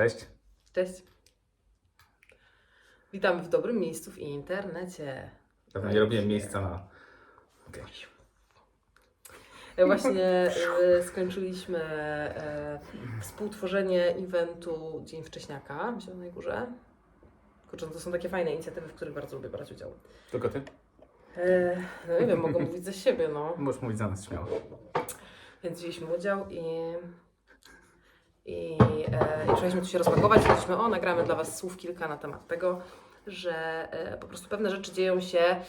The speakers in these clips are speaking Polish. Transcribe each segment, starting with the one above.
Cześć. Cześć. Witamy w dobrym miejscu w internecie. Dawno nie robiłem miejsca na... E, Właśnie e, skończyliśmy e, współtworzenie eventu Dzień Wcześniaka w Zielonej Górze. Kurczę, to są takie fajne inicjatywy, w których bardzo lubię brać udział. Tylko ty? E, no nie wiem, mogę mówić ze siebie, no. Możesz mówić za nas śmiało. Więc wzięliśmy udział i, i, e, zaczęliśmy tu się rozpakować. Powiedzieliśmy, o, nagramy dla Was słów kilka na temat tego, że e, po prostu pewne rzeczy dzieją się,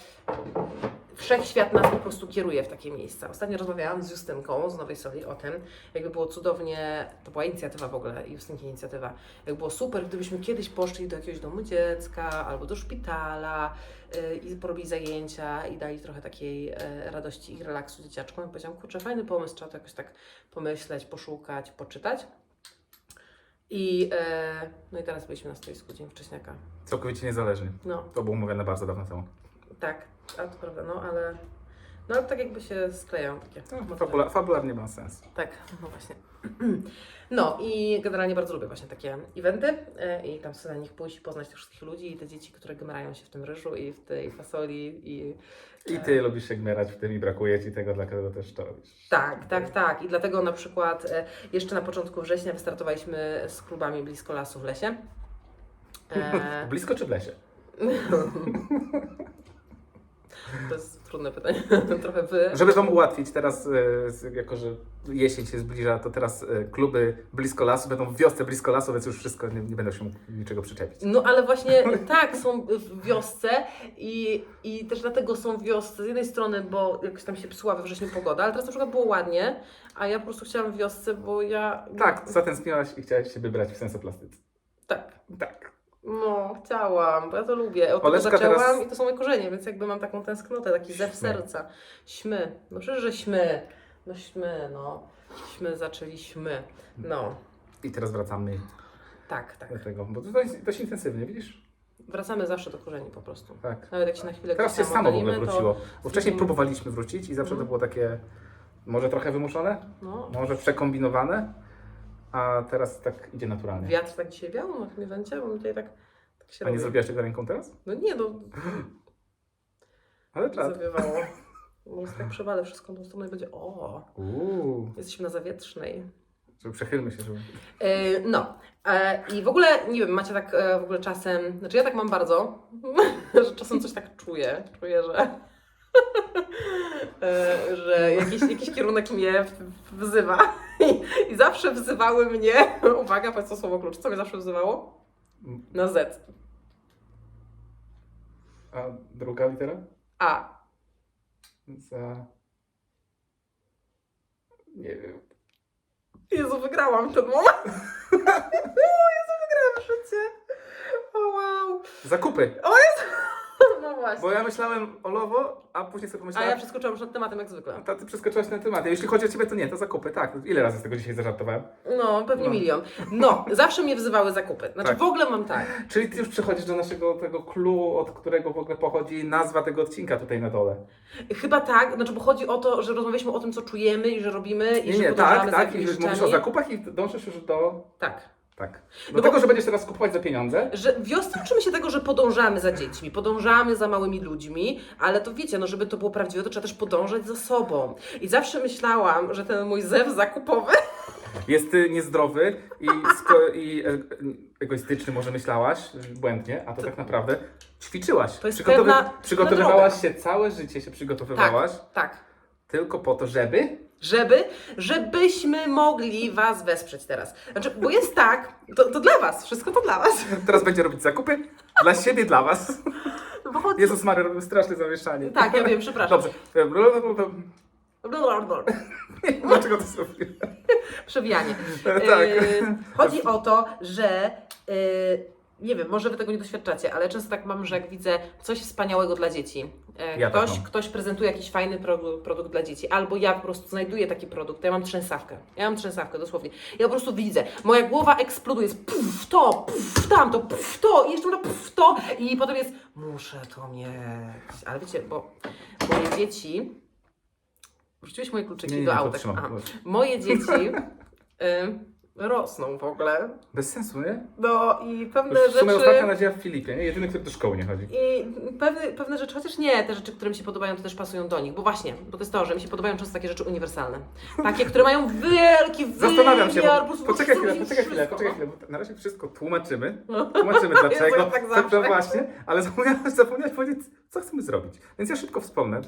wszechświat nas po prostu kieruje w takie miejsca. Ostatnio rozmawiałam z Justynką z Nowej Soli o tym, jakby było cudownie, to była inicjatywa w ogóle, Justynki inicjatywa, jakby było super, gdybyśmy kiedyś poszli do jakiegoś domu dziecka albo do szpitala y, i porobili zajęcia i dali trochę takiej e, radości i relaksu dzieciaczkom. I powiedziałam, kurczę, fajny pomysł, trzeba to jakoś tak pomyśleć, poszukać, poczytać. I, e, no i teraz byliśmy na stoisku Dzień Wcześniaka. Całkowicie niezależny. No, To było mówione bardzo dawno temu. tak, a to prawda, no ale, no ale tak jakby się sklejają takie No, fabula, fabularnie ma sens. Tak, no właśnie. No i generalnie bardzo lubię właśnie takie eventy e, i tam sobie na nich pójść i poznać tych wszystkich ludzi i te dzieci, które gmrają się w tym ryżu i w tej fasoli i I ty lubisz się gmerać w tym i brakuje ci tego, dlatego też to robisz. tak, tak, tak. I dlatego na przykład e, jeszcze na początku września wystartowaliśmy z klubami blisko lasu w lesie. E, Blisko czy w lesie? to jest trudne pytanie. Trochę wy. Żeby wam ułatwić teraz, e, jako że jesień się zbliża, to teraz e, kluby blisko lasu będą w wiosce blisko lasu, więc już wszystko, nie, nie będą się mógł niczego przyczepić. No ale właśnie tak, są w wiosce i, i też dlatego są w wiosce z jednej strony, bo jakoś tam się psuła we wrześniu pogoda, ale teraz na przykład było ładnie, a ja po prostu chciałam w wiosce, bo ja... Tak, zatęskniłaś i chciałaś się wybrać w sensoplastyce. Tak. Tak. No, chciałam, bo ja to lubię. Od tego Oleska zaczęłam teraz- i to są moje korzenie, więc jakby mam taką tęsknotę, taki zew serca. Śmy. No przecież, że śmy. No śmy, no. Śmy zaczęliśmy. No, I teraz wracamy tak, tak. do tego, bo to jest dość intensywnie, widzisz? Wracamy zawsze do korzeni po prostu. Tak. Nawet jak się na chwilę Teraz się gdzieś tam samo w ogóle oddalimy, wróciło. Bo wcześniej próbowaliśmy wrócić i zawsze to Mhm. było takie może trochę wymuszone, No, może przekombinowane, a teraz tak idzie naturalnie. Wiatr tak dzisiaj wiał na tym evencie, bo mi tutaj tak, tak się A nie robi. zrobiłaś tego ręką teraz? No nie, no Ale czad. zawiewało. Może tak przewalę wszystko tą stronę i będzie o, Uuu, jesteśmy na zawietrznej. żeby przechylmy się, żeby... E, no e, i w ogóle, nie wiem, macie tak e, w ogóle czasem, znaczy ja tak mam bardzo, że czasem coś tak czuję, czuję, że e, że jakiś, jakiś kierunek mnie w- wzywa I, zawsze wzywały mnie, uwaga, powiedz to słowo klucz, co mnie zawsze wzywało? Na Z. A druga litera? A. Za... Nie wiem. Jezu, wygrałam ten moment. o, Jezu, wygrałam życie. O, wow. Zakupy! No właśnie. Bo ja myślałem o lowo, a później sobie A pomyślałem... ja przeskoczyłam już nad tematem jak zwykle. Ta, ty przeskoczyłaś ten temat. A jeśli chodzi o ciebie, to nie, to zakupy, tak. Ile razy z tego dzisiaj zażartowałem? No, pewnie No. milion. No, zawsze mnie wzywały zakupy. Znaczy Tak. w ogóle mam tak. Czyli ty już przechodzisz do naszego tego clue, od którego w ogóle pochodzi nazwa tego odcinka tutaj na dole. Chyba tak, znaczy bo chodzi o to, że rozmawialiśmy o tym, co czujemy i że robimy i Nie, że nie, podążamy tak, tak. I jakimiś mówisz o rzeczami. zakupach i dążysz już do... Tak. Tak. No bo- tego, że będziesz teraz kupować za pieniądze. Że wiosna uczymy się tego, że podążamy za dziećmi, podążamy za małymi ludźmi, ale to wiecie, no żeby to było prawdziwe, to trzeba też podążać za sobą. I zawsze myślałam, że ten mój zew zakupowy Jest y, niezdrowy i, sko- i e, egoistyczny, może myślałaś, y, błędnie, a to tak naprawdę ćwiczyłaś. To jest Przygotowy- pewna- przygotowywałaś pewna się, całe życie się przygotowywałaś tak. tylko po to, żeby... Żeby, żebyśmy mogli Was wesprzeć teraz. Znaczy, bo jest tak, to, to dla Was, wszystko to dla Was. Teraz będzie robić zakupy dla siebie, dla was. Bo chodzi... Jezus Maria, robił straszne zamieszanie. Tak, ja wiem, przepraszam. Dobrze. Dlaczego to zrobiłem? Przewijanie. Tak. E, chodzi o to, że e, nie wiem, może wy tego nie doświadczacie, ale często tak mam, że jak widzę coś wspaniałego dla dzieci, e, Ja tak ktoś, mam. ktoś prezentuje jakiś fajny produkt, produkt dla dzieci, albo ja po prostu znajduję taki produkt, to ja mam trzęsawkę. Ja mam trzęsawkę, dosłownie. Ja po prostu widzę, moja głowa eksploduje, jest puf to, puf tamto, puf to, i jeszcze raz puf to, i potem jest, muszę to mieć. Ale wiecie, bo moje dzieci. Wrzuciłeś moje kluczyki Nie, nie, do auta. Moje dzieci. y, rosną w ogóle. Bez sensu, nie? No i To pewne jest w sumie ostatnia rzeczy... nadzieja w Filipie, nie? Jedyny, który do szkoły nie chodzi. I pewne, pewne rzeczy, chociaż nie, te rzeczy, które mi się podobają, to też pasują do nich, bo właśnie, bo to jest to, że mi się podobają często takie rzeczy uniwersalne. Takie, które mają wielki wymiar, Zastanawiam się, po bo, prostu poczekaj chwilę, wszystko. poczekaj chwilę, poczekaj chwilę, bo na razie wszystko tłumaczymy, tłumaczymy dlaczego, Jezu, tak to, to zawsze. właśnie, ale zapomniałeś, zapomniałeś powiedzieć, co chcemy zrobić. Więc ja szybko wspomnę,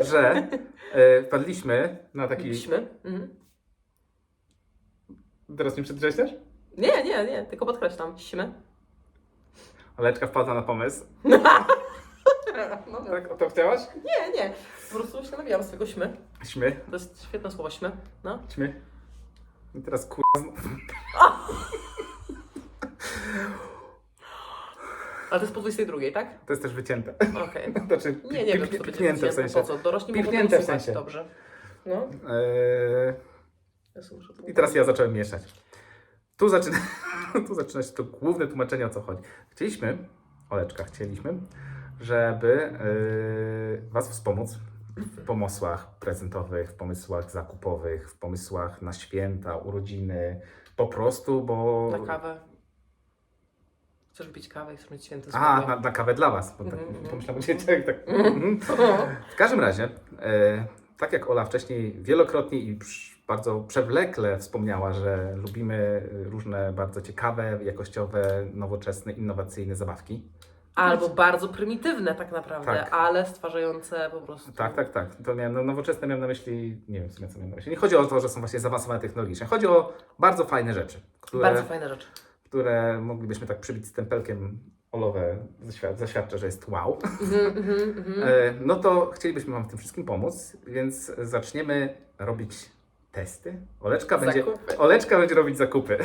że e, padliśmy na taki... Byliśmy. Mhm. Teraz nie przedrzeźniasz? Nie, nie, nie, tylko podkreślam, śmy. Oleczka wpadła na pomysł. No, Tak, o to chciałaś? Nie, nie, po prostu się nawijam swojego śmy. Śmy, To jest świetne słowo, śmy. No. śmy. I teraz kur... Ale to jest po 22, tak? To jest też wycięte. Okej. Znaczy, Nie, nie wiem, czy to będzie piknięte w sensie. Po co? Dorośli mogą Piknięte tego w słuchać, sensie. dobrze. No. Eee, I teraz ja zacząłem mieszać. Tu zaczyna, tu zaczyna się to główne tłumaczenie o co chodzi. Chcieliśmy, Oleczka, chcieliśmy, żeby yy, Was wspomóc w pomysłach prezentowych, w pomysłach zakupowych, w pomysłach na święta, urodziny, po prostu, bo... Na kawę. Chcesz pić kawę i chcesz mieć święty A, na, na kawę dla Was. Bo tak, Mhm, mhm. pomyślałem, że tak, tak. mhm. W każdym razie, e, tak jak Ola wcześniej wielokrotnie i przy- bardzo przewlekle wspomniała, że lubimy różne bardzo ciekawe, jakościowe, nowoczesne, innowacyjne zabawki. Albo bardzo prymitywne tak naprawdę, Tak. ale stwarzające po prostu. Tak, tak, tak. To miałem, no, nowoczesne miałem na myśli, nie wiem w sumie co miałem na myśli. Nie chodzi o to, że są właśnie zaawansowane technologicznie. Chodzi o bardzo fajne rzeczy, które, Bardzo fajne rzeczy. które moglibyśmy tak przybić stempelkiem olowe, zaświad- zaświadczę, że jest wow. Mhm, mhm, mhm. E, No to chcielibyśmy Wam w tym wszystkim pomóc, więc zaczniemy robić testy. Oleczka będzie, Zakupy. Oleczka będzie robić zakupy.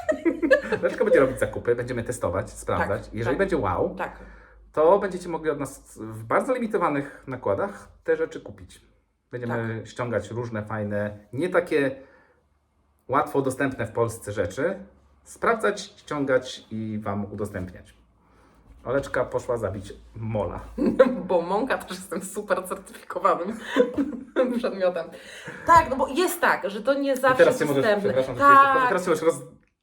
Oleczka będzie robić zakupy, będziemy testować, sprawdzać. Tak, Jeżeli tak. będzie wow, Tak. to będziecie mogli od nas w bardzo limitowanych nakładach te rzeczy kupić. Będziemy ściągać różne fajne, nie takie łatwo dostępne w Polsce rzeczy, sprawdzać, ściągać i Wam udostępniać. Oleczka poszła zabić mola. Bo mąka też jestem super certyfikowanym przedmiotem. Tak, no bo jest tak, że to nie I zawsze teraz jest się możesz, dostępne. przepraszam, że tak, teraz się możesz roz...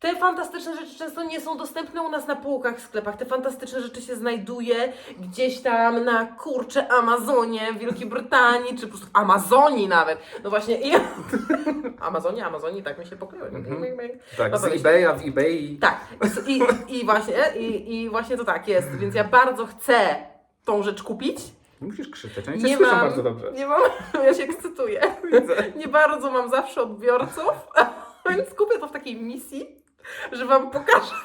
te fantastyczne rzeczy często nie są dostępne u nas na półkach w sklepach. Te fantastyczne rzeczy się znajduje gdzieś tam na kurcze Amazonie w Wielkiej Brytanii, czy po prostu w Amazonii nawet. No właśnie i... Amazonie, Amazonii, tak mi się pokryły. Tak, No z eBaya w eBay. Tak, i, i właśnie, i, i właśnie to tak jest, więc ja bardzo chcę tą rzecz kupić. Nie musisz krzyczeć, oni cię Nie słyszą mam, bardzo dobrze. nie mam, ja się ekscytuję. Nie bardzo mam zawsze odbiorców, więc kupię to w takiej misji, że Wam pokażę.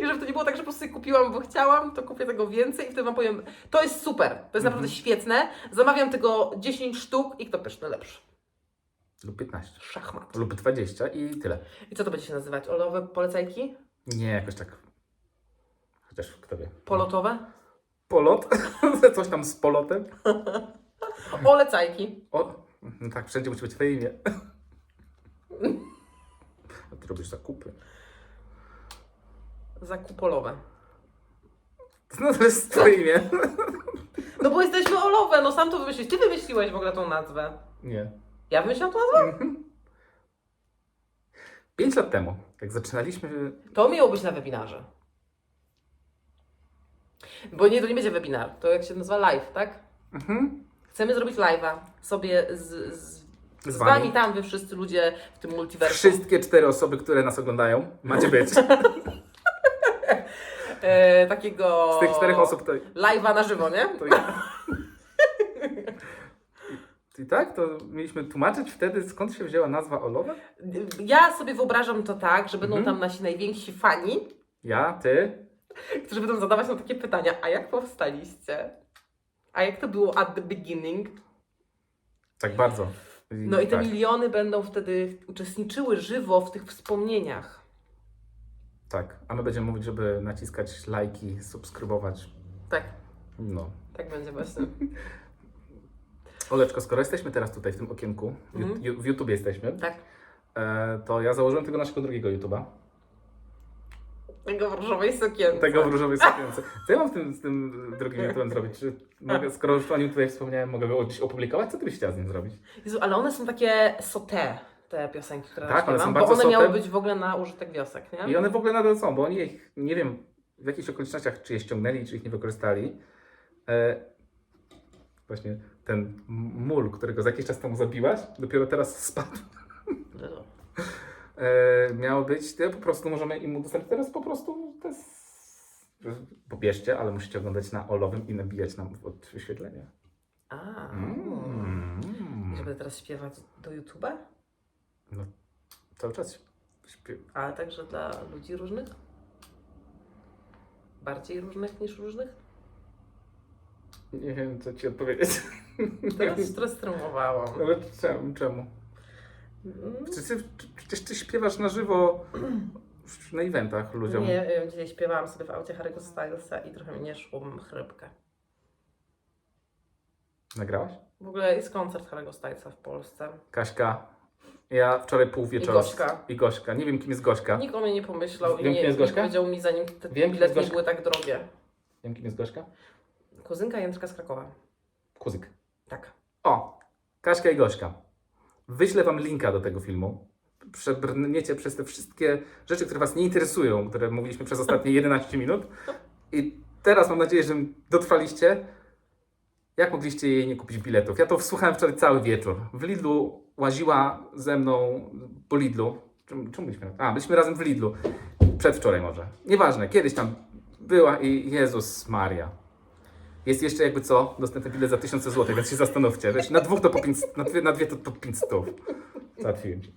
I żeby to nie było tak, że po prostu je kupiłam, bo chciałam, to kupię tego więcej i wtedy Wam powiem, to jest super, to jest naprawdę świetne, zamawiam tego 10 sztuk i kto pyszny lepszy. Lub 15. Szachmat. Lub 20 i tyle. I co to będzie się nazywać? Olowe polecajki? Nie, jakoś tak. Chociaż kto wie. Polotowe? Polot? Coś tam z polotem? Olecajki. O, no tak, wszędzie musi być twoje imię. Ty robisz zakupy. Zakupolowe. No to jest twoje imię. No bo jesteśmy olowe, no sam to wymyśliłeś. Ty wymyśliłeś w ogóle tą nazwę. Nie. Ja wymyśliłam tą nazwę? Pięć lat temu, jak zaczynaliśmy To miało być na webinarze. Bo nie, to nie będzie webinar, to jak się nazywa live, tak? mhm, Chcemy zrobić live'a sobie z, z, z z wami, wami tam, wy wszyscy ludzie w tym multiversum. wszystkie cztery osoby, które nas oglądają, macie być. E, takiego... Z tych czterech osób to, Live'a na żywo, nie? to ja. I tak, to mieliśmy tłumaczyć wtedy, skąd się wzięła nazwa Olowe? Ja sobie wyobrażam to tak, że będą Mhm. tam nasi najwięksi fani, Ja, ty, którzy będą zadawać nam takie pytania, a jak powstaliście? A jak to było at the beginning? tak bardzo. No i te tak. miliony będą wtedy uczestniczyły żywo w tych wspomnieniach. Tak, a my będziemy mówić, żeby naciskać lajki, subskrybować. Tak, No. tak będzie właśnie. Oleczko, skoro jesteśmy teraz tutaj w tym okienku, w, Mhm. w YouTube jesteśmy, Tak. e, to ja założyłem tego naszego drugiego YouTube'a. Tego w różowej sukience. Tego w różowej sukience. Co ja mam z tym, z tym drugim YouTube'em zrobić? Czy mogę, skoro już o nim tutaj wspomniałem, mogę go gdzieś opublikować? Co ty byś chciała z nim zrobić? Jezu, ale one są takie sauté. te piosenki, które Tak, one są bardzo bo one miały sotem. być w ogóle na użytek wiosek, nie? I one w ogóle nadal są, bo oni ich, nie wiem, w jakichś okolicznościach, czy je ściągnęli, czy ich nie wykorzystali. E, właśnie ten mól, którego za jakiś czas temu zabiłaś, dopiero teraz spadł. E, miało być, to po prostu możemy im udostępnić teraz po prostu to jest, pobierzcie, ale musicie oglądać na olowym i nabijać nam od wyświetlenia. A, Mm. Żeby teraz śpiewać do YouTube'a? No, cały czas śpiew. Ale także dla ludzi różnych? Bardziej różnych niż różnych? Nie wiem, co ci odpowiedzieć. Teraz strumowałam. Ale czemu? czemu? Przecież ty, przecież ty śpiewasz na żywo na eventach ludziom. Nie dzisiaj śpiewałam sobie w aucie Harry'ego Stylesa i trochę mi nie szło, mam chrypkę. Nagrałaś? W ogóle jest koncert Harry'ego Stylesa w Polsce. Kaśka. Ja wczoraj pół wieczoru. I Gośka. I Gośka. Nie wiem, kim jest Gośka. Nikt o mnie nie pomyślał Wiem, i kim nie, jest nie Gośka? powiedział mi, zanim te Wiem, kim bilety nie były tak drogie. Wiem, kim jest Gośka? Kuzynka Jędrka z Krakowa. Kuzyk. Tak. O! Kaśka i Gośka. Wyślę wam linka do tego filmu. Przebrniecie przez te wszystkie rzeczy, które was nie interesują, które mówiliśmy przez ostatnie 11 minut. I teraz mam nadzieję, że dotrwaliście. Jak mogliście jej nie kupić biletów? Ja to wsłuchałem wczoraj cały wieczór. W Lidlu łaziła ze mną po Lidlu. Czemu, czemu byliśmy? A, byliśmy razem w Lidlu. Przedwczoraj może. Nieważne, kiedyś tam była i Jezus Maria. Jest jeszcze jakby co, dostępny bilet za 1000 zł, więc się zastanówcie. Wiesz, na dwóch to po 5, na dwie, na dwie to po 5 stów. Załatwiłem ci.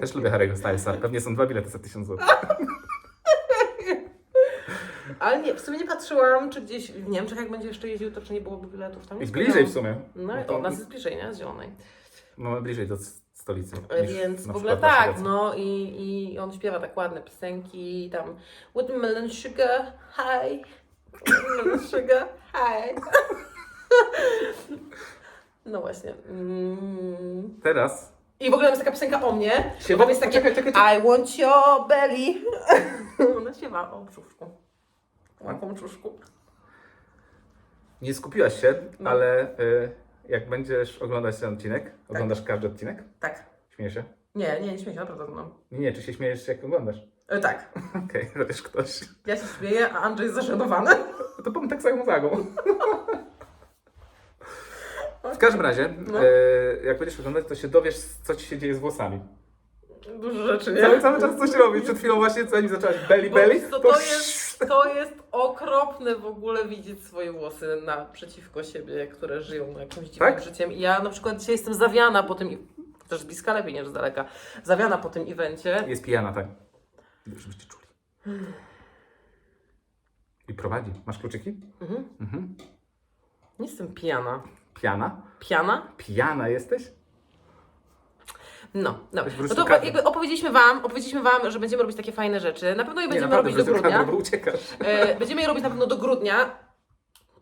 Też lubię Harry'ego Stylesa. Pewnie są dwa bilety za 1000 zł. Ale nie, w sumie nie patrzyłam, czy gdzieś w Niemczech, jak będzie jeszcze jeździł, to czy nie byłoby biletów tam. Jest bliżej w sumie. No i to- od nas jest bliżej, nie? Z Zielonej. Mamy bliżej do stolicy. E, Więc w ogóle tak, no i, i on śpiewa tak ładne piosenki, tam Watermelon Sugar, hi, Sugar, hi. No właśnie. Mm. Teraz I w ogóle jest taka piosenka o mnie, Śpiewa- bo jest takie Czekaj, czekaj. I want your belly. Ona śpiewa o brzuszku. O jaką brzuszku. nie skupiłaś się, No. ale y, jak będziesz oglądać ten odcinek, oglądasz każdy odcinek? Tak. Śmiejesz się? Nie, nie, nie śmieję się, naprawdę oglądam. Nie, nie, czy się śmiejesz jak oglądasz? E, tak. Okej, okay, ktoś. Ja się śmieję, a Andrzej jest zażenowany. To powiem tak samą zagą. W każdym razie, No. e, jak będziesz oglądać, to się dowiesz, co ci się dzieje z włosami. Dużo rzeczy, nie? Cały, cały czas coś robi. Przed chwilą właśnie, zanim zaczęłaś belly Bo belly, to, to, jest, to jest okropne w ogóle widzieć swoje włosy naprzeciwko siebie, które żyją jakimś dziwnym Tak? życiem. I ja na przykład dzisiaj jestem zawiana po tym, też z bliska lepiej niż z daleka, zawiana po tym evencie. Jest pijana, tak. Żebyście czuli. I prowadzi. Masz kluczyki? Mhm. Mhm. Nie jestem pijana. Piana? Piana? Pijana jesteś? No. Weź no to kadry. jakby opowiedzieliśmy wam, opowiedzieliśmy wam, że będziemy robić takie fajne rzeczy. Na pewno je będziemy naprawdę, robić do grudnia. bo uciekasz. E, będziemy je robić na pewno do grudnia,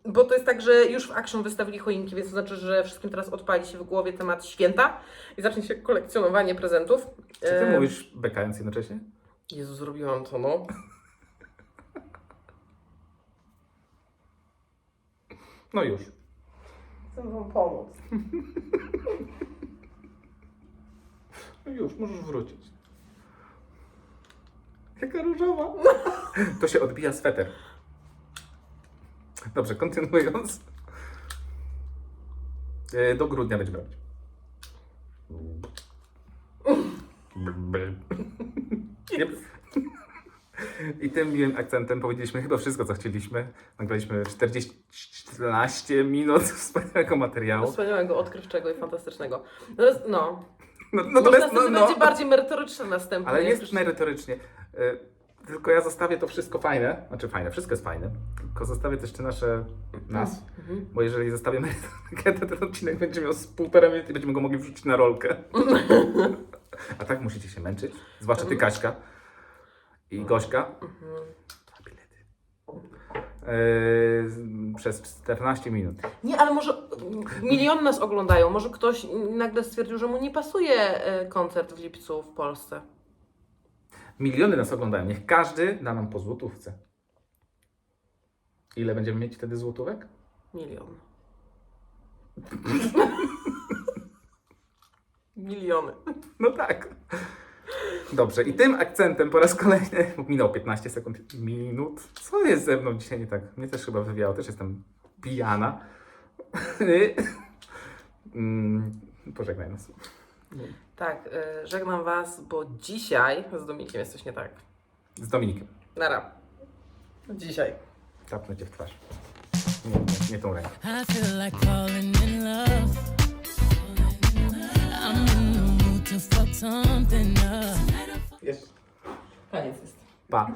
bo to jest tak, że już w Action wystawili choinki, więc to znaczy, że wszystkim teraz odpali się w głowie temat święta i zacznie się kolekcjonowanie prezentów. Czy ty E, mówisz bekając jednocześnie? Jezu, zrobiłam to, no. No już. Chcę wam pomóc. No już, możesz wrócić. Jaka różowa. To się odbija sweter. Dobrze, kontynuując. E, Do grudnia będziemy robić. Nie- I tym miłym akcentem powiedzieliśmy chyba wszystko, co chcieliśmy. Nagraliśmy 14 minut wspaniałego materiału. Wspaniałego, odkrywczego i fantastycznego. No, No, no no to jest, no, no. będzie bardziej merytoryczne następnie. Ale jak jest już- merytorycznie. Y, Tylko ja zostawię to wszystko fajne, znaczy fajne, wszystko jest fajne, tylko zostawię też te nasze, nas, Mhm. bo jeżeli zostawię merytorykę, to ten odcinek będzie miał z półtora minuty i będziemy go mogli wrzucić na rolkę. A tak musicie się męczyć, zwłaszcza ty Kaśka i Gośka. Dwa bilety. Y, przez 14 minut. Nie, ale może miliony nas oglądają. Może ktoś nagle stwierdził, że mu nie pasuje e, koncert w lipcu w Polsce. Miliony nas oglądają, niech każdy da nam po złotówce. Ile będziemy mieć wtedy złotówek? Milion. Miliony. No tak. Dobrze, i tym akcentem po raz kolejny, minął 15 sekund, minut. Co jest ze mną dzisiaj nie tak? Mnie też chyba wywiało, też jestem pijana. Mm, Pożegnaj nas. Tak, y, żegnam Was, bo dzisiaj z Dominikiem jest coś nie tak. Z Dominikiem. Nara. Dzisiaj. Tapnę cię w twarz. Nie, nie, nie tą ręką. to fuck something up. Yes. hi sister bye